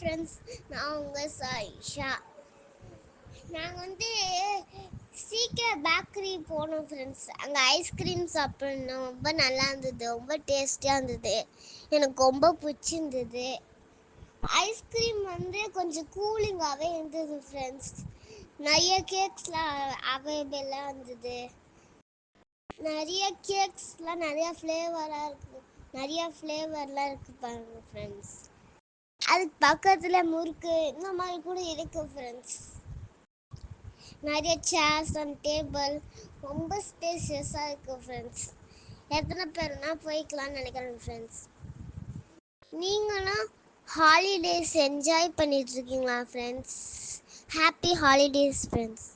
Friends நான் உங்கள் சாயிஷா நாங்கள் வந்து சீக்கிரம் பேக்கரி போனோம் ஃப்ரெண்ட்ஸ் அங்கே ஐஸ்கிரீம் சாப்பிட்ணும். ரொம்ப நல்லா இருந்தது. ரொம்ப டேஸ்டியாக இருந்தது. எனக்கு ரொம்ப பிடிச்சிருந்தது. ஐஸ்கிரீம் வந்து கொஞ்சம் கூலிங்காகவே இருந்தது ஃப்ரெண்ட்ஸ் நிறைய கேக்ஸ்லாம் அவைலபிளாக இருந்தது. நிறைய கேக்ஸ்லாம் நிறையா ஃப்ளேவராக இருக்குது நிறையா ஃப்ளேவர்லாம் இருக்குது பாருங்கள் ஃப்ரெண்ட்ஸ் அதுக்கு பக்கத்தில் முறுக்கு இந்த மாதிரி கூட இருக்கு ஃப்ரெண்ட்ஸ் நிறைய சேர்ஸ் அண்ட் டேபிள் ரொம்ப ஸ்பேசியஸாக இருக்கு ஃப்ரெண்ட்ஸ் எத்தனை பேர்னா போய்க்கலாம்னு நினைக்கிறேன் ஃப்ரெண்ட்ஸ் நீங்களும் ஹாலிடேஸ் என்ஜாய் பண்ணிட்டு இருக்கீங்களா ஃப்ரெண்ட்ஸ் ஹாப்பி ஹாலிடேஸ் ஃப்ரெண்ட்ஸ்